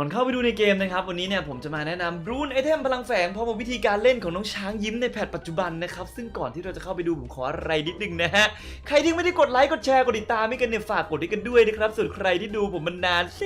ก่อนเข้าไปดูในเกมนะครับ วันนี้เนี่ยผมจะมาแนะนำรูนไอเทมพลังแฝงพร้อมกับวิธีการเล่นของน้องช้างยิ้มในแพทปัจจุบันนะครับ ซึ่งก่อนที่เราจะเข้าไปดูผมขออะไรนิดนึงนะฮะ ใครที่ไม่ได้กดไลค์กดแชร์กดติดตามไม่กันเนี่ยฝากกดให้กันด้วยนะครับส่วนใครที่ดูผมมันนานเส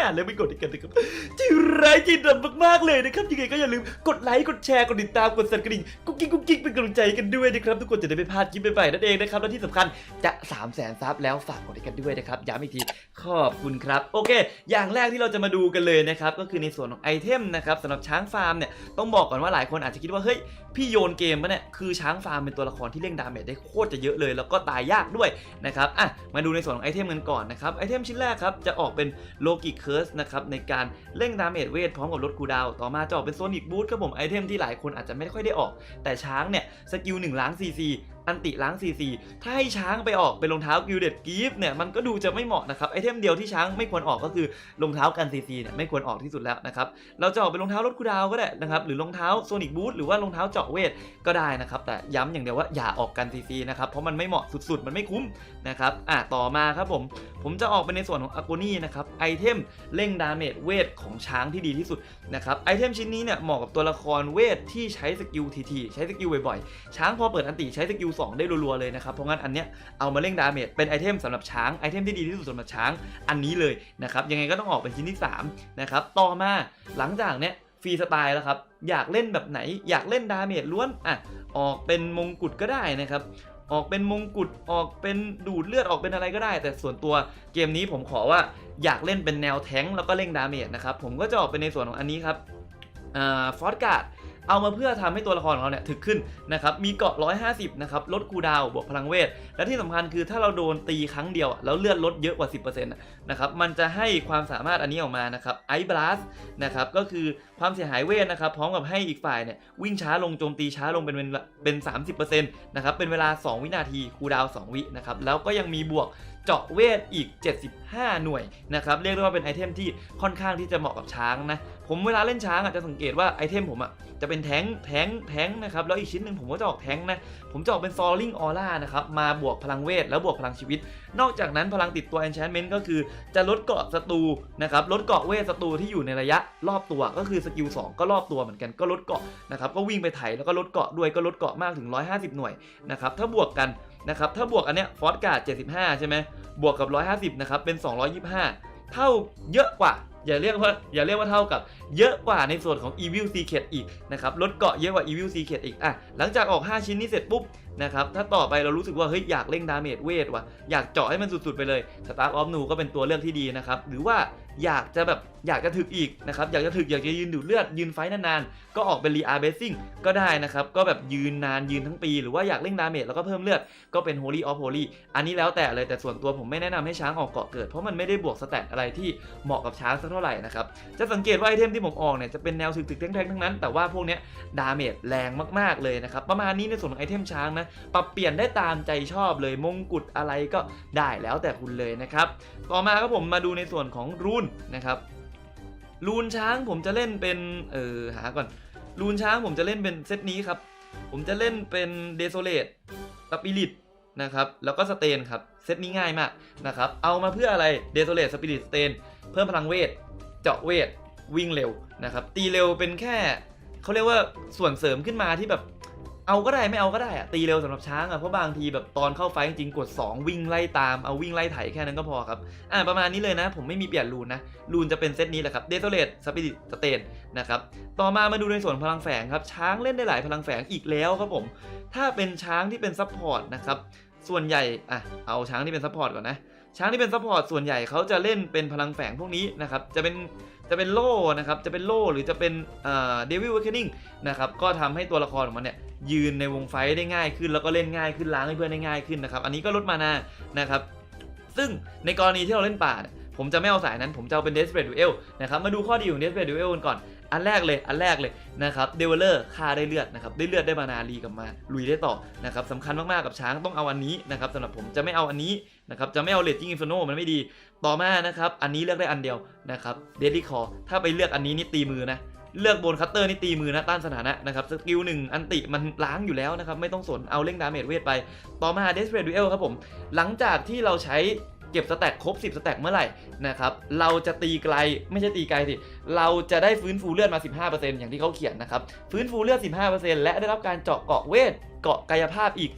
นานแล้วไม่กดให้กันนะครับที่ไร้ใจดำมากๆเลยนะครับยังไงก็อย่าลืมกดไลค์กดแชร์กดติดตามกดสั่นกระดิ่งกุ๊กกิ๊กกุ๊กกิ๊กเป็นกำลังใจกันด้วยนะครับทุกคนจะได้ไม่พลาดคลิปใหม่ๆนั่นเองนะครับและที่สำคัญจะ3 0 0 0 0 0ซับแล้วฝากกดให้กันด้วยนะครับย้ำอีกทีขอบคุณครับ โอเค อย่างแรกที่เราจะมาดูกันเลยนะครับก็คือในส่วนของไอเทมนะครับสำหรับช้างฟาร์มเนี่ยต้องบอกก่อนว่าหลายคนอาจจะคิดว่าเฮ้ยพี่โยนเกมปะเนี่ยคือช้างฟาร์มเป็นตัวละครที่เล่นดาเมจได้โคตรจะเยอะเลย แล้วก็ตายยากด้วยนะครับอะมาดูในส่วนของไอเทมกันก่อนนะครับไอเทมชิ้นแรกครับจะออกเป็นโลกิเคิร์สนะครับในการเร่งดาเมจเวทพร้อมกับลดคูดาวต่อมาจะออกเป็นโซนิกบูทครับผมไอเทมที่หลายคนอาจจะไม่ค่อยได้ออก แต่ช้างเนี่ยสกิล1ล้างซีซี อันติล้างซีซีถ้าให้ช้างไปออกเป็นรองเท้ากิลเด็ดกีฟเนี่ยมันก็ดูจะไม่เหมาะนะครับไอเทมเดียวที่ช้างไม่ควรออกก็คือรองเท้ากันซีซีเนี่ยไม่ควรออกที่สุดแล้วนะครับเราจะออกเป็นรองเท้าลดคูดาวก็ได้นะครับหรือรองเท้าโซนิกบูทหรือว่ารองเท้าเจาะเวทก็ได้นะครับแต่ย้ำอย่างเดียวว่าอย่าออกกันซีซีนะครับเพราะมันไม่เหมาะสุดๆ มันไม่คุ้มนะครับอะต่อมาครับผมผมจะออกเป็นในส่วนของอ g โกนี่นะครับไอเทมเร่งดาเมจเวทของช้างที่ดีที่สุดนะครับไอเทมชิ้นนี้เนี่ยเหมาะกับตัวละครเวทที่ใช้สกิลทีๆใช้สกิลบ่อยๆช้างพอเปิดอันติใช้สกิล2 ได้รัวๆเลยนะครับ เพราะงั้นอันเนี้ยเอามาเร่งดาเมจเป็นไอเทมสำหรับช้างไอเทมที่ดีที่สุดสำหรับช้างอันนี้เลยนะครับยังไงก็ต้องออกเป็นชิ้นที่3นะครับต่อมาหลังจากเนี้ยฟรีสไตล์แล้วครับอยากเล่นแบบไหนอยากเล่นดาเมจล้วนอะออกเป็นมงกุฎก็ได้นะครับออกเป็นมงกุฎออกเป็นดูดเลือดออกเป็นอะไรก็ได้ แต่ส่วนตัวเกมนี้ผมขอว่าอยากเล่นเป็นแนวแท้งแล้วก็เล่งดาเมจนะครับผมก็จะออกเป็นในส่วนของอันนี้ครับฟอร์ดการ์ด เอามาเพื่อทำให้ตัวละครของเราเนี่ยถึกขึ้นนะครับมีเกาะ 150 นะครับลดคูดาวบวกพลังเวท และที่สำคัญคือถ้าเราโดนตีครั้งเดียว แล้วเลือดลดเยอะกว่า 10%นะนะครับมันจะให้ความสามารถอันนี้ออกมานะครับไอบลัสนะครับก็คือความเสียหายเวทนะครับพร้อมกับให้อีกฝ่ายเนี่ยวิ่งช้าลงโจมตีช้าลงเป็นเป็นเป็น30%นะครับเป็นเวลา 2 วินาทีคูดาว 2 วินะครับแล้วก็ยังมีบวกเจาะเวทอีก 75 หน่วยนะครับ เรียกได้ว่าเป็นไอเทมที่ค่อนข้างที่จะเหมาะกับช้างนะ ผมเวลาเล่นช้างอะจะสังเกตว่าไอเทมผมอะจะเป็นแท้งแท้งแท้งนะครับแล้วอีกชิ้นหนึ่งผมก็จะออกแท้งนะผมจะออกเป็น Falling Aura นะครับมาบวกพลังเวทแล้วบวกพลังชีวิต นอกจากนั้นพลังติดตัว Enchantment ก็คือจะลดเกาะศัตรูนะครับลดเกาะเวทศัตรูที่อยู่ในระยะรอบตัวก็คือสกิล2ก็รอบตัวเหมือนกันก็ลดเกาะนะครับก็วิ่งไปไถแล้วก็ลดเกาะด้วยก็ลดเกาะมากถึง 150 หน่วยนะครับถ้าบวกกันนะครับถ้าบวกอันเนี้ยฟอสการ์ด75 ใช่ไหมบวกกับ 150 นะครับ เป็น 225 เท่าเยอะกว่า อย่าเรียกว่าอย่าเรียกว่าเท่ากับเยอะกว่าในส่วนของ Evil Secret อีกนะครับลดเกาะเยอะกว่า Evil Secret อีกอะหลังจากออก 5 ชิ้นนี้เสร็จปุ๊บ นะครับ ถ้าต่อไปเรารู้สึกว่าเฮ้ยอยากเล่งดาเมจเวทว่ะ อยากเจาะให้มันสุดๆไปเลย Star of Nu ก็เป็นตัวเลือกที่ดีนะครับ หรือว่าอยากจะแบบอยากจะถึกอีกนะครับ อยากจะถึกอยากจะยืนดูดเลือดยืนไฟนานๆ ก็ออกเป็นรีอาร์เบสซิ่งก็ได้นะครับ ก็แบบยืนนานยืนทั้งปี หรือว่าอยากเล่งดาเมจแล้วก็เพิ่มเลือดก็เป็น Holy of Holy อันนี้แล้วแต่เลยแต่ส่วนตัวผมไม่แนะนำให้ช้างออกเกาะเกิด เพราะมันไม่ได้บวกสแตทอะไรที่เหมาะกับช้างสักเท่าไหร่นะครับจะสังเกตว่าไอเทมที่ผมออกเนี่ยจะเป็นแนวถึกๆแทงๆทั้งนั้น แต่ว่าพวกเนี้ยดาเมจแรงมากๆเลยนะครับประมาณนี้ในส่วนของไอเทมช้างนะปรับเปลี่ยนได้ตามใจชอบเลยมงกุฎอะไรก็ได้แล้วแต่คุณเลยนะครับ ต่อมาครับผมมาดูในส่วนของรูนนะครับรูนช้างผมจะเล่นเป็นเออหาก่อนรูนช้างผมจะเล่นเป็นเซตนี้ครับ ผมจะเล่นเป็นเดโซเลตสปิริตนะครับแล้วก็สเตนครับเซตนี้ง่ายมากนะครับเอามาเพื่ออะไรเดโซเลตสปิริตสเตนเพิ่มพลังเวท เจาะเวทวิ่งเร็วนะครับตีเร็วเป็นแค่เขาเรียกว่าส่วนเสริมขึ้นมาที่แบบ เอาก็ได้ไม่เอาก็ได้อะตีเร็วสำหรับช้างอะเพราะบางทีแบบตอนเข้าไฟจริงๆกด 2 วิ่งไล่ตามเอาวิ่งไล่ไถแค่นั้นก็พอครับอ่าประมาณนี้เลยนะ ผมไม่มีเปลี่ยนรูนนะรูนจะเป็นเซตนี้แหละครับเดโซเลตสปิริตสเตนนะครับต่อมามาดูในส่วนพลังแฝงครับช้างเล่นได้หลายพลังแฝงอีกแล้วครับผมถ้าเป็นช้างที่เป็นซัพพอร์ตนะครับส่วนใหญ่อะเอาช้างที่เป็นซัพพอร์ตก่อนนะช้างที่เป็นซัพพอร์ตส่วนใหญ่เขาจะเล่นเป็นพลังแฝงพวกนี้นะครับจะเป็น จะเป็นโล่นะครับจะเป็นโล่หรือจะเป็นเอ่อเดวิลเวคเนิ่งนะครับก็ทำให้ตัวละครของมันเนี่ยยืนในวงไฟได้ง่ายขึ้น แล้วก็เล่นง่ายขึ้นล้างให้เพื่อนได้ง่ายขึ้นนะครับอันนี้ก็ลดมานานะครับซึ่งในกรณีที่เราเล่นป่าผมจะไม่เอาสายนั้น ผมจะเอาเป็น Desperate Duel นะครับ มาดูข้อดีของ Desperate Duel กันก่อน อันแรกเลยอันแรกเลยนะครับเดเวลเลอร์ค่าได้เลือดนะครับได้เลือดได้มานารีกลับมาลุยได้ต่อนะครับสำคัญมากๆกับช้างต้องเอาอันนี้นะครับสำหรับผมจะไม่เอาอันนี้นะครับจะไม่เอาเลดจิ้งอินฟโนมันไม่ดีต่อมานะครับอันนี้เลือกได้อันเดียวนะครับเดลี่คอถ้าไปเลือกอันนี้นี่ตีมือนะเลือกโบนคัตเตอร์นี่ตีมือนะต้านสถานะนะครับสกิลหนึ่งอันติมันล้างอยู่แล้วนะครับไม่ต้องสนเอาเร่งดาเมจเวทไป ต่อมา Desperate Duel ครับผมหลังจากที่เราใช้ ก็บสแต็กครบ 10สแต็กเมื่อไหร่นะครับเราจะตีไกลไม่ใช่ตีไกลสิเราจะได้ฟื้นฟูเลือดมา 15%อย่างที่เขาเขียนนะครับฟื้นฟูเลือด 15%และได้รับการเจาะเกาะเวทเกาะกายภาพอีก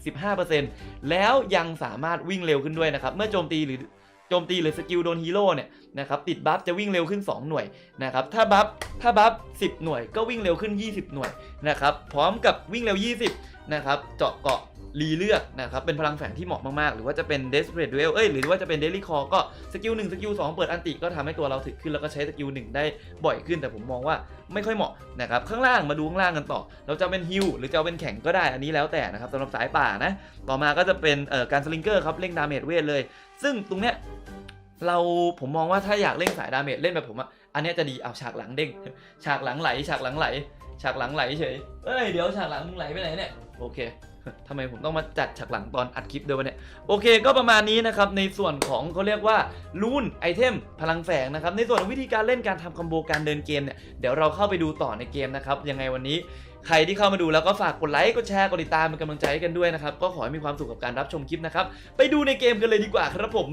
15%แล้วยังสามารถวิ่งเร็วขึ้นด้วยนะครับเมื่อโจมตีหรือโจมตีหรือสกิลโดนฮีโร่เนี่ยนะครับติดบัฟจะวิ่งเร็วขึ้น 2 หน่วยนะครับถ้าบัฟถ้าบัฟ10 หน่วยก็วิ่งเร็วขึ้น 20 หน่วยนะครับพร้อมกับวิ่งเร็ว 20นะครับเจาะเกาะ รีเลือดนะครับ เป็นพลังแฝงที่เหมาะมาก ๆ หรือว่าจะเป็น Desperate Duel เอ้ย หรือว่าจะเป็น Daily Call ก็สกิล1สกิล2เปิดอันติก็ทำให้ตัวเราถึกขึ้น แล้วก็ใช้สกิล1ได้บ่อยขึ้น แต่ผมมองว่าไม่ค่อยเหมาะนะครับ ข้างล่างมาดูข้างล่างกันต่อ เราจะเอาเป็นฮิลหรือจะเอาเป็นแข็งก็ได้ อันนี้แล้วแต่นะครับสำหรับสายป่านะ ต่อมาก็จะเป็นเอ่อการสลิงเกอร์ครับเร่งดาเมจเวทเลย ซึ่งตรงเนี้ยเราผมมองว่าถ้าอยากเล่นสายดาเมจเล่นแบบผมอะอันนี้จะดีเอาฉากหลังเด้ง ฉากหลังไหล ฉากหลังไหล ฉากหลังไหลเฉย เอ้ยเดี๋ยวฉากหลังมึงไหลไปไหนเนี่ย โอเค ทำไมผมต้องมาจัดฉากหลังตอนอัดคลิปด้วยวะเนี่ย โอเคก็ประมาณนี้นะครับ ในส่วนของเขาเรียกว่ารูนไอเทมพลังแฝงนะครับ ในส่วนวิธีการเล่นการทำคอมโบการเดินเกมเนี่ย เดี๋ยวเราเข้าไปดูต่อในเกมนะครับ ยังไงวันนี้ใครที่เข้ามาดูแล้วก็ฝากกดไลค์ กดแชร์ กดติดตามเป็นกำลังใจให้กันด้วยนะครับ ก็ขอให้มีความสุขกับการรับชมคลิปนะครับ ไปดูในเกมกันเลยดีกว่าครับผม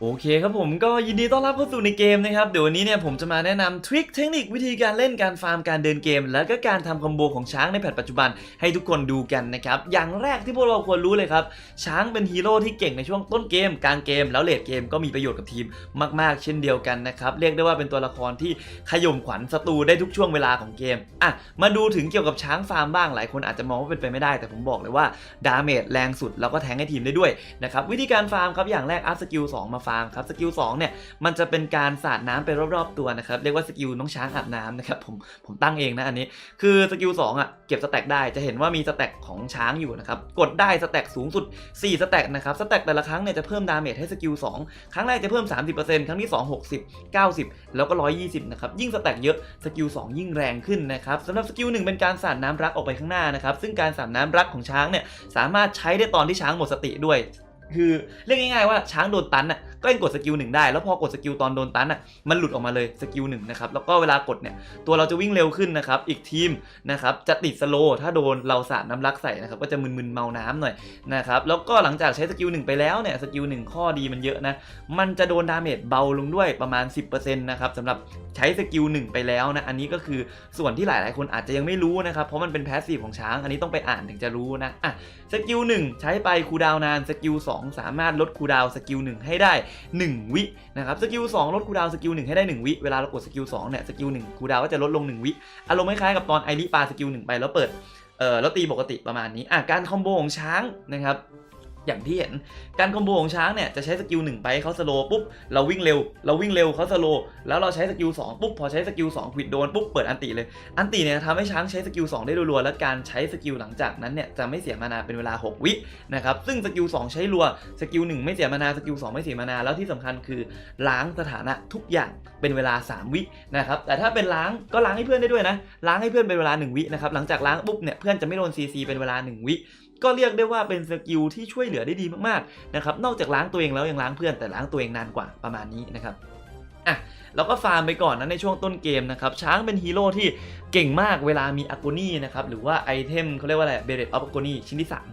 โอเคครับผมก็ยินดีต้อนรับเข้าสู่ในเกมนะครับ เดี๋ยววันนี้เนี่ยผมจะมาแนะนำทริคเทคนิควิธีการเล่นการฟาร์มการเดินเกม แล้วก็การทำคอมโบของช้างในแพทปัจจุบันให้ทุกคนดูกันนะครับ อย่างแรกที่พวกเราควรรู้เลยครับ ช้างเป็นฮีโร่ที่เก่งในช่วงต้นเกม กลางเกม แล้วเลดเกมก็มีประโยชน์กับทีมมาก ๆ เช่นเดียวกันนะครับ เรียกได้ว่าเป็นตัวละครที่ขย่มขวัญศัตรูได้ทุกช่วงเวลาของเกมอะมาดูถึงเกี่ยวกับช้างฟาร์มบ้างหลายคนอาจจะมองว่าเป็นไปไม่ได้ แต่ผมบอกเลยว่าดาเมจแรงสุดแล้วก็แทงให้ทีมได้ด้วยนะครับวิธีการฟาร์มครับอย่างแรกอัพสกิล2มาฟาร์มครับสกิล2เนี่ยมันจะเป็นการสาดน้ำไปรอบๆตัวนะครับเรียกว่าสกิลน้องช้างอาบน้ำนะครับผมผมตั้งเองนะอันนี้คือสกิล2อะเก็บสแต็กได้จะเห็นว่ามีสแต็กของช้างอยู่นะครับกดได้สแต็กสูงสุด 4 สแต็กนะครับสแต็กแต่ละครั้งเนี่ยจะเพิ่มดาเมจให้สกิล2ครั้งแรกจะเพิ่ม 30%ครั้งที่ 2 60 90 แล้วก็ 120นะครับยิ่งสแต็กเยอะสกิล2ยิ่งแรงขึ้นนะครับสำหรับสกิล1เป็นการสาดน้ำรักออกไปข้างหน้านะครับซึ่งการสาดน้ำรักของช้างเนี่ยสามารถใช้ได้ตอนที่ช้างหมดสติด้วย คือเรียกง่ายๆว่าช้างโดนตันอะก็ยังกดสกิลหนึ่งได้ แล้วพอกดสกิลตอนโดนตันอะมันหลุดออกมาเลยสกิลหนึ่งนะครับแล้วก็เวลากดเนี่ยตัวเราจะวิ่งเร็วขึ้นนะครับอีกทีมนะครับจะติดสโลถ้าโดนเราสาดน้ำรักใส่นะครับก็จะมึนๆเมาน้ำหน่อยนะครับแล้วก็หลังจากใช้สกิลหนึ่งไปแล้วเนี่ยสกิลหนึ่งข้อดีมันเยอะนะมันจะโดนดาเมจเบาลงด้วยประมาณ 10%นะครับสำหรับใช้สกิลหนึ่งไปแล้วนะอันนี้ก็คือส่วนที่หลายๆคนอาจจะยังไม่รู้นะครับเพราะมันเป็นแพสซีฟของช้างอันนี้ต้องไปอ่านถึงจะรู้นะอะสกิลหนึ่งใช้ไปคูดาวนานสกิลสองสามารถลดคูดาวสกิลหนึ่งให้ได้ 1 วินะครับสกิลสองลดคูดาวสกิลหนึ่งให้ได้ 1 วิ เวลาเรากดสกิลสองเนี่ยสกิลหนึ่งคูดาวก็จะลดลง 1 วิ อารมณ์คล้ายๆกับตอนไอริปาสกิลหนึ่งไปแล้วเปิดเออแล้วตีปกติประมาณนี้อะการคอมโบของช้างนะครับ อย่างที่เห็น การคอมโบของช้างเนี่ยจะใช้สกิลหนึ่งไปเขาสโลปุ๊บเราวิ่งเร็ว เราวิ่งเร็วเขาสโลแล้วเราใช้สกิลสองปุ๊บพอใช้สกิลสองควิดโดนปุ๊บเปิดอันติเลย อันติเนี่ยทำให้ช้างใช้สกิลสองได้รัวๆและการใช้สกิลหลังจากนั้นเนี่ยจะไม่เสียมานาเป็นเวลา 6 วินะครับซึ่งสกิลสองใช้รัวสกิลหนึ่งไม่เสียมานาสกิลสองไม่เสียมานาแล้วที่สำคัญคือล้างสถานะทุกอย่างเป็นเวลา 3 วินะครับแต่ถ้าเป็นล้างก็ล้างให้เพื่อนได้ด้วยนะล้างให้เพื่อนเป็นเวลา 1 วินะครับหลังจากล้างปุ๊บเนี่ยเพื่อนจะไม่โดน CC เป็นเวลา 1 วิ ก็เรียกได้ว่าเป็นสกิลที่ช่วยเหลือได้ดีมากๆนะครับนอกจากล้างตัวเองแล้วยังล้างเพื่อนแต่ล้างตัวเองนานกว่าประมาณนี้นะครับอะเราก็ฟาร์มไปก่อนนะในช่วงต้นเกมนะครับช้างเป็นฮีโร่ที่เก่งมากเวลามีอ g ก n นีนะครับหรือว่าไอเทมเขาเรียกว่าอะไรเบรดออฟอ g ก n นีชิ้นที่สาม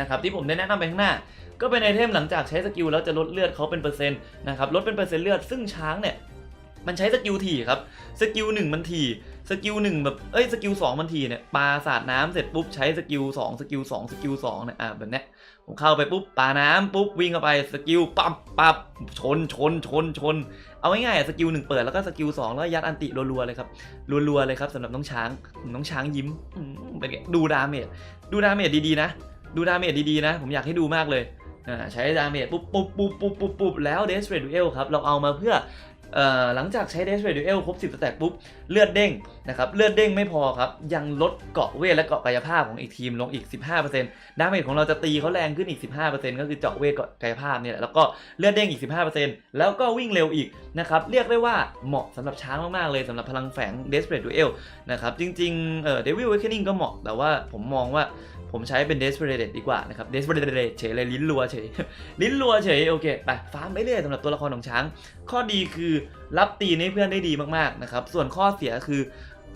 นะครับที่ผมได้แนะนำไปข้างหน้า ก็เป็นไอเทมหลังจากใช้สกิลแล้วจะลดเลือดเขาเป็นเปอร์เซ็นต์นะครับลดเป็นเปอร์เซ็นต์เลือดซึ่งช้างเนี่ยมันใช้สกิลถี่ครับสกิลหนึ่งมันถี่ สกิลหนึ่งแบบเอ้ยสกิลสองมันถี่เนี่ยปลาสาดน้ำเสร็จปุ๊บใช้สกิลสองสกิลสองสกิลสองเนี่ยอะแบบเนี้ยผมเข้าไปปุ๊บปลาน้ำปุ๊บวิ่งเข้าไปสกิลปั๊บปั๊บชนชนชนชน เอาง่ายๆสกิลหนึ่งเปิดแล้วก็สกิลสองแล้วยัดอันติรัวๆเลยครับรัวๆเลยครับสำหรับน้องช้างน้องช้างยิ้มเป็นไงดูดาเมจดูดาเมจดีๆนะ ดูดาเมจดีๆนะ ผมอยากให้ดูมากเลยอ่าใช้ดาเมจปุ๊บปุ๊บปุ๊บปุ๊บปุ๊บแล้วเดสเรดูเอลครับเราเอามาเพื่อ หลังจากใช้เดสเรดูเอลครบ 10สแต็กปุ๊บ เลือดเด้งนะครับ เลือดเด้งไม่พอครับ ยังลดเกาะเวทและเกาะกายภาพของอีกทีมลงอีก 15%ดาเมจของเราจะตีเขาแรงขึ้นอีก 15%ก็คือเจาะเวทเกาะกายภาพเนี่ยแล้วก็เลือดเด้งอีก 15%แล้วก็วิ่งเร็วอีกนะครับ เรียกได้ว่าเหมาะสำหรับช้างมาก ๆ เลยสำหรับพลังแฝง Desperate Duel นะครับ จริงๆเอ่อ Devil Awakening ก็เหมาะแต่ว่าผมมองว่า ผมใช้เป็น Desperate ดีกว่านะครับ Desperate เฉยเลยลิ้นรัวเฉย ลิ้นรัวเฉยโอเคไปฟาร์มไปเรื่อยสำหรับตัวละครของช้าง ข้อดีคือรับตีนให้เพื่อนได้ดีมากๆนะครับ ส่วนข้อเสียคือ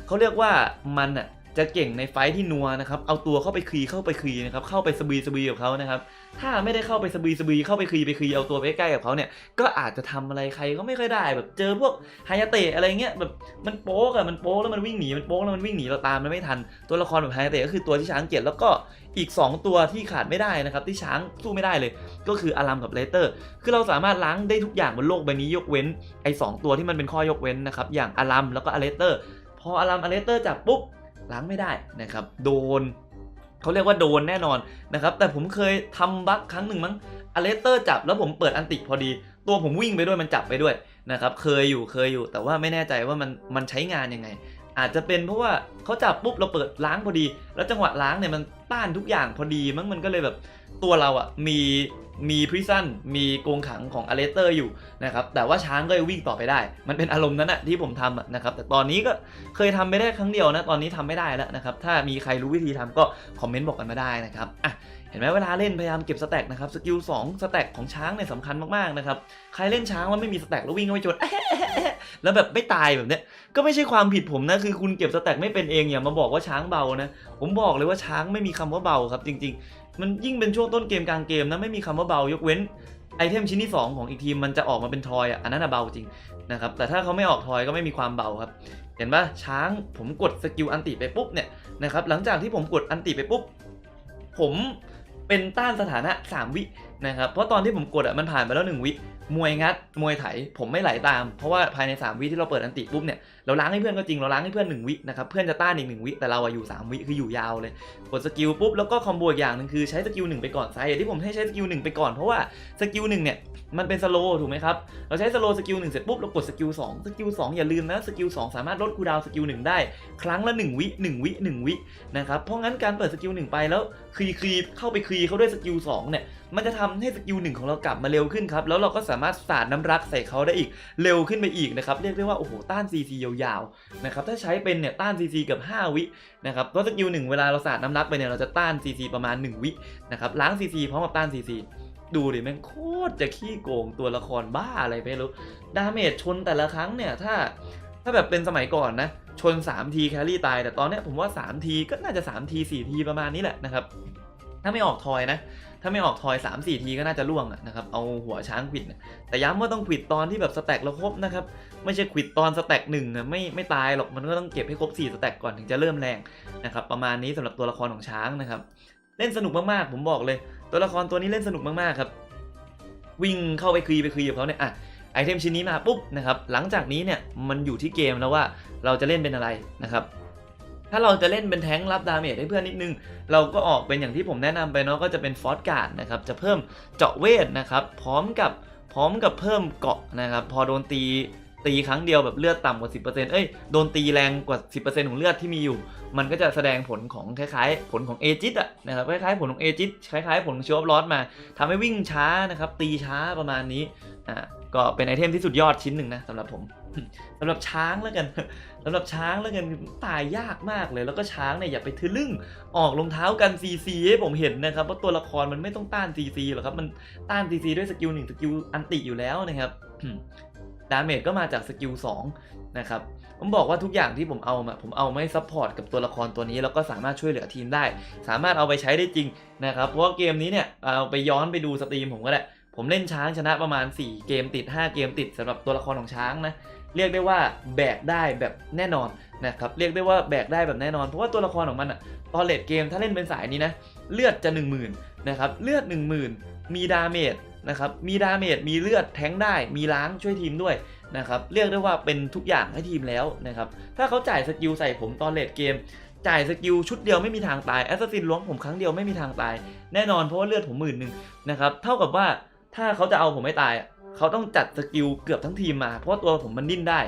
เขาเรียกว่ามันอะ จะเก่งในไฟที่นัวนะครับเอาตัวเข้าไปคีเข้าไปคีนะครับเข้าไปสบีสบีกับเขานะครับถ้าไม่ได้เข้าไปสบีสบีเข้าไปคีไปคีเอาตัวไปใกล้กับเขาเนี่ยก็อาจจะทำอะไรใครก็ไม่ค่อยได้ แบบเจอพวกไฮยาเตะอะไรเงี้ยแบบมันโป๊กอะมันโป๊กแล้วมันวิ่งหนีมันโป๊กแล้วมันวิ่งหนีเราตามมันไม่ทัน ตัวละครแบบไฮยาเตะก็คือตัวที่ช้างเกลียดแล้วก็อีก 2 ตัวที่ขาดไม่ได้นะครับที่ช้างสู้ไม่ได้เลย ก็คืออารัมกับเลเตอร์ คือเราสามารถล้างได้ทุกอย่างบนโลกใบนี้ยกเว้นไอ้สองตัวที่มันเป็นข้อยกเว้นนะครับอย่างอารัมแล้วก็อเลเตอร์พออารัมอเลเตอร์จับปุ๊บ ล้างไม่ได้นะครับ โดนเขาเรียกว่าโดนแน่นอนนะครับ แต่ผมเคยทำบั๊กครั้งหนึ่งมั้งอเลเตอร์จับแล้วผมเปิดอันติพอดี ตัวผมวิ่งไปด้วยมันจับไปด้วยนะครับ เคยอยู่เคยอยู่ แต่ว่าไม่แน่ใจว่ามันมันใช้งานยังไง อาจจะเป็นเพราะว่าเขาจับปุ๊บเราเปิดล้างพอดี แล้วจังหวะล้างเนี่ยมันต้านทุกอย่างพอดีมั้งมันก็เลยแบบ ตัวเราอะมีมีพริซันมีกรงขังของอเลเตอร์อยู่นะครับแต่ว่าช้างก็ยังวิ่งต่อไปได้ มันเป็นอารมณ์นั้นอะที่ผมทำนะครับแต่ตอนนี้ก็เคยทำไปได้ครั้งเดียวนะตอนนี้ทำไม่ได้แล้วนะครับถ้ามีใครรู้วิธีทำก็คอมเมนต์บอกกันมาได้นะครับอะเห็นไหมเวลาเล่นพยายามเก็บสแต็กนะครับสกิล2สแต็กของช้างเนี่ยสำคัญมากๆนะครับใครเล่นช้างแล้วไม่มีสแต็กแล้ววิ่งเข้าไปจนแล้วแบบไม่ตายแบบเนี้ยก็ไม่ใช่ความผิดผมนะคือคุณเก็บสแต็กไม่เป็นเองอย่ามาบอกว่าช้างเบานะผมบอกเลยว่าช้างไม่มีคำว่าเบาครับจริง ๆ มันยิ่งเป็นช่วงต้นเกมกลางเกมนะไม่มีคำว่าเบายกเว้นไอเทมชิ้นที่ 2 ของอีกทีมมันจะออกมาเป็นทอยอะอันนั้นอะเบาจริงนะครับแต่ถ้าเขาไม่ออกทอยก็ไม่มีความเบาครับ เห็นปะช้างผมกดสกิลอันติไปปุ๊บเนี่ยนะครับหลังจากที่ผมกดอันติไปปุ๊บ ผมเป็นต้านสถานะ 3 วินะครับเพราะตอนที่ผมกดอะมันผ่านไปแล้ว 1 วิมวยงัดมวยไถ ผมไม่ไหลตามเพราะว่าภายใน 3 วิที่เราเปิดอันติปุ๊บเนี่ย เราล้างให้เพื่อนก็จริงเราล้างให้เพื่อน1วินะครับเพื่อนจะต้านอีก1วิแต่เราอะอยู่3วิคืออยู่ยาวเลยกดสกิลปุ๊บแล้วก็คอมโบอีกอย่างหนึ่งคือใช้สกิล1ไปก่อนสาเหตุที่ผมให้ใช้สกิล1ไปก่อนเพราะว่าสกิล1เนี่ยมันเป็นสโลถูกไหมครับเราใช้สโลสกิล1เสร็จปุ๊บเรากดสกิล2สกิล2องอย่าลืมนะสกิล2สามารถลดคูดาวสกิล1ได้ครั้งละ1วิ1วิ1วินะครับเพราะงั้นการเปิดสกิล1ไปแล้วคลีคลีเข้าไปคลีเขาด้วยสกิล2เนี่ยมันจะทำให้สกิลหนึ่งของเรากลับมาเร็วขึ้นครับแล้วเราก็สามารถสาดน้ำรักใส่เขาได้อีกเร็วขึ้นไปอีกนะครับเรียกได้ว่าโอ้โหต้าน CC ยาวนะครับถ้าใช้เป็นเนี่ยต้าน CC เกือบ5 วินะครับเพราะสกิลหนึ่งเวลาเราสาดน้ำรักไปเนี่ยเราจะต้าน CC ประมาณ 1 วินะครับล้าง CC พร้อมกับต้าน CC ดูดิแม่งโคตรจะขี้โกงตัวละครบ้าอะไรไม่รู้ดาเมจชนแต่ละครั้งเนี่ยถ้าถ้าแบบเป็นสมัยก่อนนะชน 3 ทีแครี่ตาย แต่ตอนเนี้ยผมว่า 3 ทีก็น่าจะ 3 ที 4 ทีประมาณนี้แหละนะครับ ถ้าไม่ออกทอยนะ ถ้าไม่ออกทอย 3 4 ทีก็น่าจะล่วงนะครับ เอาหัวช้างขวิดนะแต่ย้ำว่าต้องขวิดตอนที่แบบสแต็กเราครบนะครับ ไม่ใช่ขวิดตอนสแต็กหนึ่งอะไม่ไม่ตายหรอก มันก็ต้องเก็บให้ครบ 4 สแต็กก่อนถึงจะเริ่มแรงนะครับ ประมาณนี้สำหรับตัวละครของช้างนะครับ เล่นสนุกมากๆ ผมบอกเลย ตัวละครตัวนี้เล่นสนุกมากๆครับ วิ่งเข้าไปคลีไปคลีกับเขาเนี่ยอะไอเทมชิ้นนี้มาปุ๊บนะครับ หลังจากนี้เนี่ยมันอยู่ที่เกมแล้วว่าเราจะเล่นเป็นอะไรนะครับ ถ้าเราจะเล่นเป็นแท้งรับดาเมจให้เพื่อนนิดนึง เราก็ออกเป็นอย่างที่ผมแนะนำไปเนาะก็จะเป็นฟอสการ์ดนะครับจะเพิ่มเจาะเวทนะครับพร้อมกับพร้อมกับเพิ่มเกาะนะครับพอโดนตีตีครั้งเดียวแบบเลือดต่ำกว่า 10%เอ้ยโดนตีแรงกว่า 10%ของเลือดที่มีอยู่ มันก็จะแสดงผลของคล้ายๆ ผลของเอจิตอะนะครับคล้ายๆผลของเอจิตคล้ายๆ ผลของชิวอฟลอสมาทำให้วิ่งช้านะครับตีช้าประมาณนี้อ่าก็เป็นไอเทมที่สุดยอดชิ้นหนึ่งนะสำหรับผม สำหรับช้างแล้วกันสำหรับช้างแล้วกันตายยากมากเลย แล้วก็ช้างเนี่ยอย่าไปทะลึ่งออกรองเท้ากันซีซีให้ผมเห็นนะครับว่าตัวละครมันไม่ต้องต้านซีซีหรอกครับมันต้านซีซีด้วยสกิลหนึ่งสกิลอันติอยู่แล้วนะครับดาเมจก็มาจากสกิล2นะครับผมบอกว่าทุกอย่างที่ผมเอามาผมเอาไม่ซัพพอร์ตกับตัวละครตัวนี้แล้วก็สามารถช่วยเหลือทีมได้ สามารถเอาไปใช้ได้จริงนะครับเพราะว่าเกมนี้เนี่ยเอาไปย้อนไปดูสตรีมผมก็ได้ผมเล่นช้างชนะประมาณ 4 เกมติด 5 เกมติดสำหรับตัวละครของช้างนะ เรียกได้ว่าแบกได้แบบแน่นอนนะครับเรียกได้ว่าแบกได้แบบแน่นอน เพราะว่าตัวละครของมันอะตอนเลดเกมถ้าเล่นเป็นสายนี้นะเลือดจะ 1 0,000นะครับเลือด 10,000 มีดาเมจนะครับมีดาเมจมีเลือดแทงได้มีล้างช่วยทีมด้วยนะครับเรียกได้ว่าเป็นทุกอย่างให้ทีมแล้วนะครับถ้าเขาจ่ายสกิลใส่ผมตอนเลดเกม จ่ายสกิลชุดเดียวไม่มีทางตายแอสซัสซินล้วงผมครั้งเดียวไม่มีทางตาย แน่นอนเพราะว่าเลือดผมหมื่นหนึ่งนะครับเท่ากับว่าถ้าเขาจะเอาผมไม่ตาย เขาต้องจัดสกิลเกือบทั้งทีมมา เพราะตัวผมมันดิ้นได้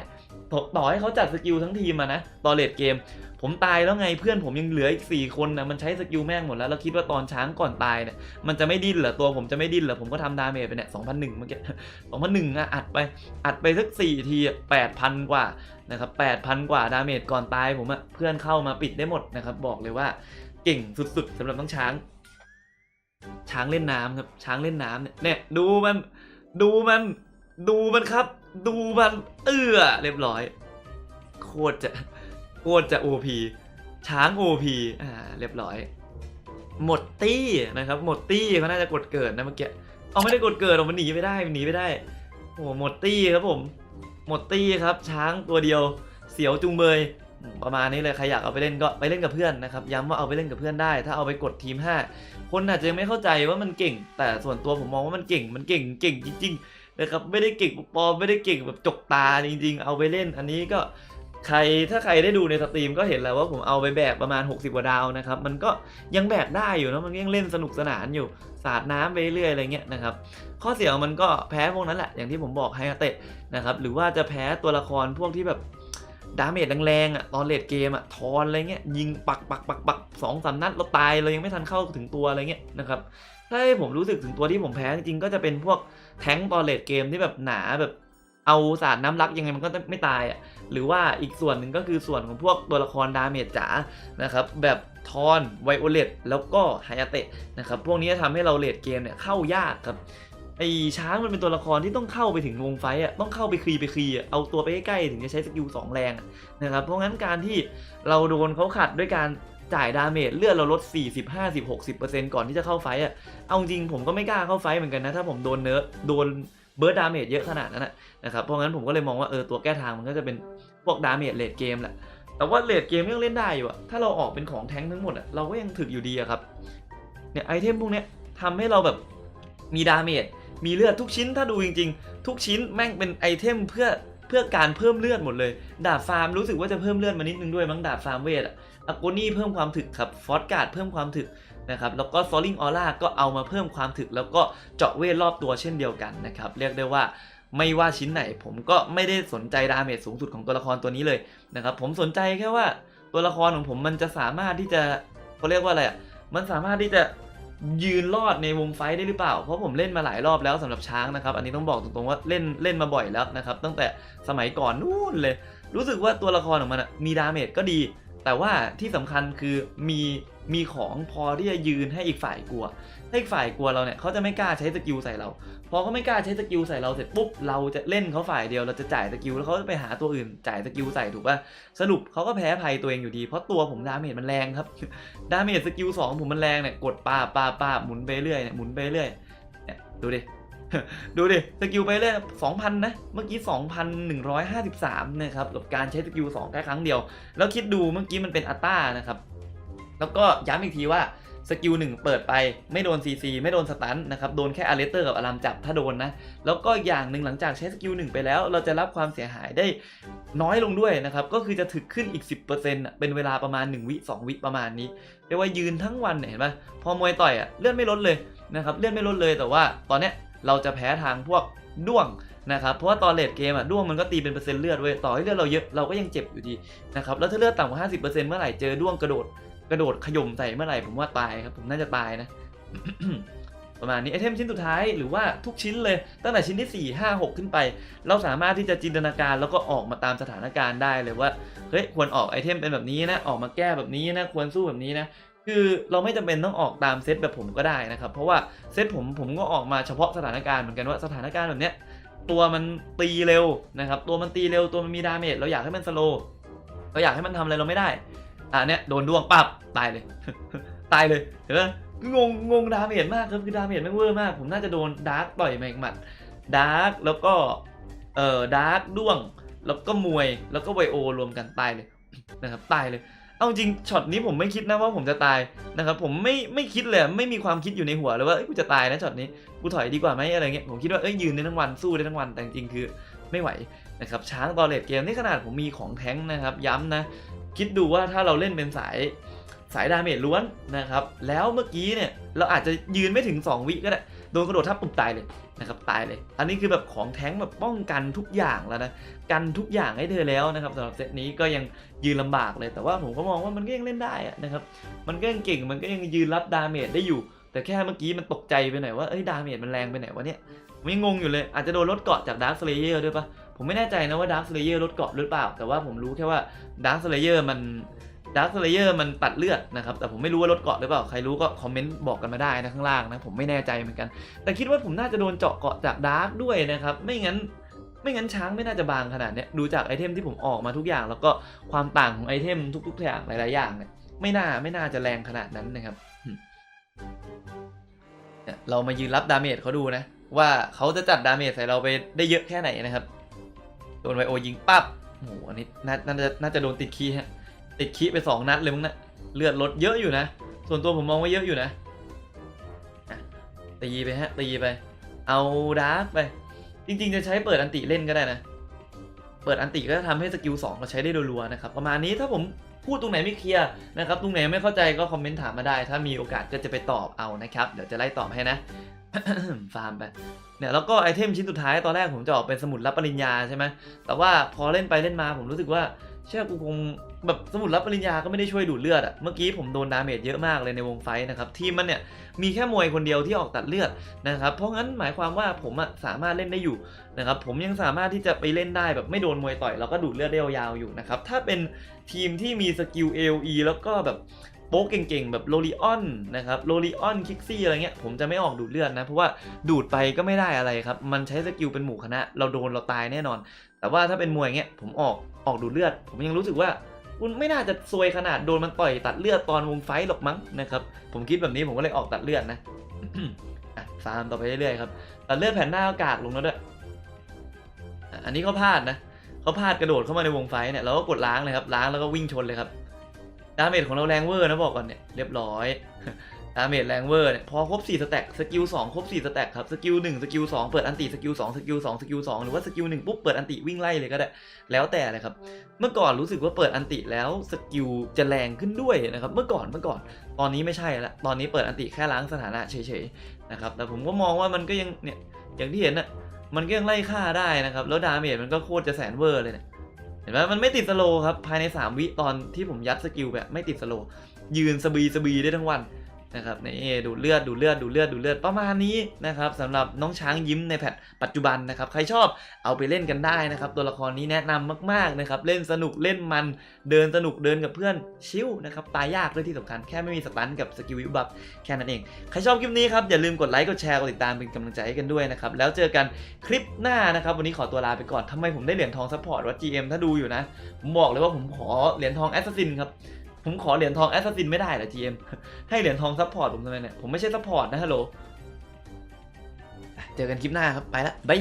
ต่อให้เขาจัดสกิลทั้งทีมมานะตอนเลดเกม ผมตายแล้วไงเพื่อนผมยังเหลืออีก 4 คนนะมันใช้สกิลแม่งหมดแล้ว แล้วคิดว่าตอนช้างก่อนตายเนี่ยมันจะไม่ดิ้นเหรอตัวผมจะไม่ดิ้นเหรอผมก็ทำดาเมจไปเนี่ย2,001เมื่อกี้2,001อะอัดไปอัดไปสัก4ทีอะ8,000กว่านะครับ8,000กว่าดาเมจก่อนตายผมอะเพื่อนเข้ามาปิดได้หมดนะครับบอกเลยว่าเก่งสุดๆสำหรับน้องช้าง ช้างเล่นน้ำครับช้างเล่นน้ำเนี่ยเนี่ยดูมัน ดูมัน ดูมันครับ ดูมัน เอื้อเรียบร้อย โคตรจะโคตรจะโอพีช้าง OP อ่าเรียบร้อย หมดตี้นะครับ หมดตี้เขาน่าจะกดเกิดนะเมื่อกี้เอาไม่ได้กดเกิดหรอกมันหนีไม่ได้มันหนีไม่ได้โอ้หหมดตี้ครับผม หมดตี้ครับ ช้างตัวเดียว เสียวจุงเบย ประมาณนี้เลยใครอยากเอาไปเล่นก็ไปเล่นกับเพื่อนนะครับย้ำว่าเอาไปเล่นกับเพื่อนได้ ถ้าเอาไปกดทีม 5 คนอาจจะยังไม่เข้าใจว่ามันเก่ง แต่ส่วนตัวผมมองว่ามันเก่งมันเก่งเก่งจริงๆนะครับไม่ได้เก่งปลอมไม่ได้เก่งแบบจกตาจริง ๆ เอาไปเล่นอันนี้ก็ใครถ้าใครได้ดูในสตรีมก็เห็นแล้วว่าผมเอาไปแบกประมาณ 60กว่าดาวนะครับ มันก็ยังแบกได้อยู่นะมันยังเล่นสนุกสนานอยู่ สาดน้ำไปเรื่อยอะไรเงี้ยนะครับ ข้อเสียของมันก็แพ้พวกนั้นแหละ อย่างที่ผมบอกให้เตะนะครับ หรือว่าจะแพ้ตัวละครพวกที่แบบ ดาเมจแรงๆอะตอนเลดเกมอะทอนอะไรเงี้ยยิงปักปักปักปักสองสามนัดเราตายเรายังไม่ทันเข้าถึงตัวอะไรเงี้ยนะครับถ้าให้ผมรู้สึกถึงตัวที่ผมแพ้จริงก็จะเป็นพวกแท้งตอนเลดเกมที่แบบหนาแบบเอาสารน้ำรักยังไงมันก็ไม่ตายอะหรือว่าอีกส่วนหนึ่งก็คือส่วนของพวกตัวละครดาเมจจ๋านะครับแบบทอนไวโอเลตแล้วก็ไฮยาเตะนะครับพวกนี้จะทำให้เราเลดเกมเนี่ยเข้ายากครับ ไอช้างมันเป็นตัวละครที่ต้องเข้าไปถึงวงไฟอะต้องเข้าไปคีไปคีอะเอาตัวไปใกล้ๆถึงจะใช้สกิลสองแรงนะครับเพราะงั้นการที่เราโดนเขาขัดด้วยการจ่ายดาเมจเลือดเราลด 40 50 60%ก่อนที่จะเข้าไฟอะเอาจริงผมก็ไม่กล้าเข้าไฟเหมือนกันนะ ถ้าผมโดนเนิร์โดนเบิร์ดดาเมจเยอะขนาดนั้นนะนะครับเพราะงั้นผมก็เลยมองว่าเออตัวแก้ทางมันก็จะเป็นพวกดาเมจเลดเกมแหละแต่ว่าเลดเกมยังเล่นได้อยู่อะถ้าเราออกเป็นของแท้งทั้งหมดอะเราก็ยังถึกอยู่ดีอะครับเนี่ยไอเทมพวกเนี้ยทำให้เราแบบมีดาเมจ มีเลือดทุกชิ้นถ้าดูจริง ๆ ทุกชิ้นแม่งเป็นไอเทมเพื่อเพื่อการเพิ่มเลือดหมดเลย ดาบฟาร์มรู้สึกว่าจะเพิ่มเลือดมานิดนึงด้วยมั้งดาบฟาร์มเวทอะอโกนี่เพิ่มความถึกครับฟอสการ์ดเพิ่มความถึกนะครับแล้วก็ Soaring Aura ก็เอามาเพิ่มความถึก แล้วก็เจาะเวทรอบตัวเช่นเดียวกันนะครับเรียกได้ว่าไม่ว่าชิ้นไหน ผมก็ไม่ได้สนใจดาเมจสูงสุดของตัวละครตัวนี้เลยนะครับผมสนใจแค่ว่าตัวละครของผมมันจะสามารถที่จะเขาเรียกว่าอะไรอะมันสามารถที่จะ ยืนรอดในวงไฟได้หรือเปล่า เพราะผมเล่นมาหลายรอบแล้วสำหรับช้างนะครับ อันนี้ต้องบอกตรงๆว่าเล่นเล่นมาบ่อยแล้วนะครับ ตั้งแต่สมัยก่อนนู่นเลย รู้สึกว่าตัวละครของมันมีดาเมจก็ดี แต่ว่าที่สำคัญคือมีมีของพอที่จะยืนให้อีกฝ่ายกลัวถ้าอีกฝ่ายกลัวเราเนี่ยเขาจะไม่กล้าใช้สกิลใส่เรา พอเขาไม่กล้าใช้สกิลใส่เราเสร็จปุ๊บเราจะเล่นเขาฝ่ายเดียวเราจะจ่ายสกิลแล้วเขาจะไปหาตัวอื่นจ่ายสกิลใส่ถูกป่ะสรุปเขาก็แพ้ภัยตัวเองอยู่ดีเพราะตัวผมดาเมจมันแรงครับดาเมจสกิลสองผมมันแรงเนี่ยกดปาปาปาหมุนไปเรื่อยเนี่ยหมุนไปเรื่อยเนี่ยดูดิ ดูดิ สกิลไปเรื่อย2,000 นะ เมื่อกี้ 2,153 นะครับ กับการใช้สกิล2แค่ครั้งเดียว แล้วคิดดูเมื่อกี้มันเป็นอัตตานะครับ แล้วก็ย้ำอีกทีว่าสกิลหนึ่งเปิดไปไม่โดน CC ไม่โดนสตันนะครับ โดนแค่อารเรเตอร์กับอารามจับถ้าโดนนะ แล้วก็อย่างหนึ่งหลังจากใช้สกิลหนึ่งไปแล้ว เราจะรับความเสียหายได้น้อยลงด้วยนะครับ ก็คือจะถึกขึ้นอีก 10%อะเป็นเวลาประมาณ 1 วิ 2 วิประมาณนี้เรียกว่ายืนทั้งวันเห็นปะพอมวยต่อยอะเลื่อนไม่ลดเลยนะครับเลื่อนไม่ลดเลยแต่ว่าตอนเนี้ย เราจะแพ้ทางพวกด้วงนะครับ เพราะว่าตอนเลดเกมอะด้วงมันก็ตีเป็นเปอร์เซ็นต์เลือดเว้ยต่อให้เลือดเราเยอะเราก็ยังเจ็บอยู่ดีนะครับแล้วถ้าเลือดต่ำกว่า50%เมื่อไหร่เจอด้วงกระโดดกระโดดขย่มใส่เมื่อไหร่ผมว่าตายครับผมน่าจะตายนะประมาณนี้ไอเทมชิ้นสุดท้ายหรือว่าทุกชิ้นเลยตั้งแต่ชิ้นที่ 4 5 6 ขึ้นไป เราสามารถที่จะจินตนาการแล้วก็ออกมาตามสถานการณ์ได้เลยว่าเฮ้ยควรออกไอเทมเป็นแบบนี้นะออกมาแก้แบบนี้นะควรสู้แบบนี้นะ คือเราไม่จำเป็นต้องออกตามเซตแบบผมก็ได้นะครับ เพราะว่าเซตผมผมก็ออกมาเฉพาะสถานการณ์เหมือนกันว่าสถานการณ์แบบเนี้ยตัวมันตีเร็วนะครับ ตัวมันตีเร็วตัวมันมีดาเมจเราอยากให้มันสโลว์เราอยากให้มันทำอะไรเราไม่ได้อะเนี่ยโดนดวงปับตายเลย ตายเลยเห็นไหมงงงงดาเมจมากครับคือดาเมจแม่เวอร์มาก ผมน่าจะโดนดาร์กต่อยมกมัดดาร์กแล้วก็เอ่อดาร์กด้วง แล้วก็มวยแล้วก็ไวโอรวมกันตายเลยนะครับตายเลย เอาจริงช็อตนี้ผมไม่คิดนะว่าผมจะตายนะครับผมไม่ไม่คิดเลยไม่มีความคิดอยู่ในหัวเลยว่าเอ้ยกูจะตายนะช็อตนี้กูถอยดีกว่าไหมอะไรเงี้ยผมคิดว่าเอ้ยยืนได้ทั้งวันสู้ได้ทั้งวันแต่จริงคือไม่ไหวนะครับช้างตอนเลดเกมนี่ขนาดผมมีของแท้งนะครับย้ำนะคิดดูว่าถ้าเราเล่นเป็นสายสายดาเมจล้วนนะครับแล้วเมื่อกี้เนี่ยเราอาจจะยืนไม่ถึง 2 วิก็ได้ โดนกระโดดทับปุ่มตายเลยนะครับตายเลย อันนี้คือแบบของแท้งแบบป้องกันทุกอย่างแล้วนะกันทุกอย่างให้เธอแล้วนะครับสำหรับเซตนี้ก็ยังยืนลำบากเลย แต่ว่าผมก็มองว่ามันก็ยังเล่นได้นะครับมันก็ยังเก่งมันก็ยังยืนรับดาเมจได้อยู่ แต่แค่เมื่อกี้มันตกใจไปหน่อยว่าเอ้ยดาเมจมันแรงไปไหนวะเนี่ยผมยังงงอยู่เลยอาจจะโดนลดเกาะจากดาร์คสเลเยอร์ด้วยปะผมไม่แน่ใจนะว่าดาร์คสเลเยอร์ลดเกาะหรือเปล่า แต่ว่าผมรู้แค่ว่าดาร์คสเลเยอร์มัน ดาร์คเลเยอร์มันตัดเลือดนะครับ แต่ผมไม่รู้ว่าลดเกาะหรือเปล่า ใครรู้ก็คอมเมนต์บอกกันมาได้นะข้างล่างนะ ผมไม่แน่ใจเหมือนกัน แต่คิดว่าผมน่าจะโดนเจาะเกาะจากดาร์กด้วยนะครับ ไม่งั้น ไม่งั้นช้างไม่น่าจะบางขนาดเนี้ย ดูจากไอเทมที่ผมออกมาทุกอย่าง แล้วก็ความต่างของไอเทมทุกๆอย่างหลายๆอย่างเนี่ย ไม่น่า ไม่น่าจะแรงขนาดนั้นนะครับเนี่ยเรามายืนรับดาเมจเขาดูนะ ว่าเขาจะจัดดาเมจใส่เราไปได้เยอะแค่ไหนนะครับ โดนไวโอยิงปั๊บโอ้โหอันนี้น่าน่าจะน่าจะโดนติดคีย์ฮะ ติดคีไปสองนัดเลยมั้งนะเลือดลดเยอะอยู่นะ ส่วนตัวผมมองว่าเยอะอยู่นะอะตีไปฮะตีไป เอาดาร์กไป จริง ๆ จะใช้เปิดอันติเล่นก็ได้นะ เปิดอันติก็จะทำให้สกิล2เราใช้ได้รัวๆนะครับ ประมาณนี้ถ้าผมพูดตรงไหนไม่เคลียร์นะครับ ตรงไหนไม่เข้าใจก็คอมเมนต์ถามมาได้ ถ้ามีโอกาสก็จะไปตอบเอานะครับ เดี๋ยวจะไล่ตอบให้นะ ฟาร์มไป เนี่ยแล้วก็ไอเทมชิ้นสุดท้ายตอนแรกผมจะออกเป็นสมุดรับปริญญาใช่ไหมแต่ว่าพอเล่นไปเล่นมาผมรู้สึกว่า เชื่อกูคงแบบสมุดรับปริญญาก็ไม่ได้ช่วยดูดเลือดอะเมื่อกี้ผมโดนดาเมจเยอะมากเลยในวงไฟนะครับทีมมันเนี่ยมีแค่มวยคนเดียวที่ออกตัดเลือดนะครับเพราะงั้นหมายความว่าผมอะสามารถเล่นได้อยู่นะครับผมยังสามารถที่จะไปเล่นได้แบบไม่โดนมวยต่อยแล้วก็ดูดเลือดได้ยาวๆอยู่นะครับถ้าเป็นทีมที่มีสกิล AOE แล้วก็แบบโป๊กเก่งๆ แบบโลลิออนนะครับโลลิออนคิกซี่อะไรเงี้ยผมจะไม่ออกดูดเลือดนะ เพราะว่าดูดไปก็ไม่ได้อะไรครับ มันใช้สกิลเป็นหมู่คณะ เราโดนเราตายแน่นอน แต่ว่าถ้าเป็นมวยเงี้ยผมออกออกดูเลือด ผมยังรู้สึกว่าคุณไม่น่าจะซวยขนาดโดนมันต่อยตัดเลือดตอนวงไฟหรอกมั้งนะครับผมคิดแบบนี้ผมก็เลยออกตัดเลือดนะอะฟาร์มต่อไปเรื่อยๆครับตัดเลือดแผ่นหน้าอากาศลงแล้วด้วยอันนี้เขาพลาดนะเขาพลาดกระโดดเข้ามาในวงไฟเนี่ยเราก็กดล้างเลยครับล้างแล้วก็วิ่งชนเลยครับดาเมจของเราแรงเวอร์นะบอกก่อนเนี่ยเรียบร้อย ดาเมจแรงเวอร์เนี่ยพอครบ4สแต็กสกิล2ครบ4สแต็กครับสกิล1สกิล2เปิดอันติสกิล2สกิล2สกิล2หรือว่าสกิล1ปุ๊บเปิดอันติวิ่งไล่เลยก็ได้ แล้วแต่เลยครับเมื่อก่อนรู้สึกว่าเปิดอันติแล้วสกิลจะแรงขึ้นด้วยนะครับเมื่อก่อนเมื่อก่อน ตอนนี้ไม่ใช่ละตอนนี้เปิดอันติแค่ล้างสถานะเฉยๆนะครับแต่ผมก็มองว่ามันก็ยังเนี่ยอย่างที่เห็นน่ะมันก็ยังไล่ฆ่าได้นะครับแล้วดาเมจมันก็โคตรจะแสนเวอร์เลยเนี่ยเห็นไหมมันไม่ติดสโลครับภายใน 3 วิตอนที่ผมยัดสกิลแบบไม่ติดสโลยืนสบีสบีได้ทั้งวัน นะครับนี่ดูเลือดดูเลือดดูเลือดดูเลือดประมาณนี้นะครับสำหรับน้องช้างยิ้มในแพทปัจจุบันนะครับใครชอบเอาไปเล่นกันได้นะครับตัวละครนี้แนะนำมากๆนะครับเล่นสนุกเล่นมันเดินสนุกเดินกับเพื่อนชิลนะครับตายยากด้วยที่สำคัญแค่ไม่มีสตันกับสกิลวิบบับแค่นั้นเองใครชอบคลิปนี้ครับอย่าลืมกดไลค์กดแชร์กดติดตามเป็นกำลังใจให้กันด้วยนะครับแล้วเจอกันคลิปหน้านะครับวันนี้ขอตัวลาไปก่อนทำไมผมได้เหรียญทองซัพพอร์ตว่า GM ถ้าดูอยู่นะผมบอกเลยว่าผมขอเหรียญทองแอสซัสซินครับ ผมขอเหรียญทองแอสซัสซินไม่ได้เหรอ GM ให้เหรียญทองซัพพอร์ตผมทำไมเนี่ย ผมไม่ใช่ซัพพอร์ตนะฮัลโหล เจอกันคลิปหน้าครับ ไปละบาย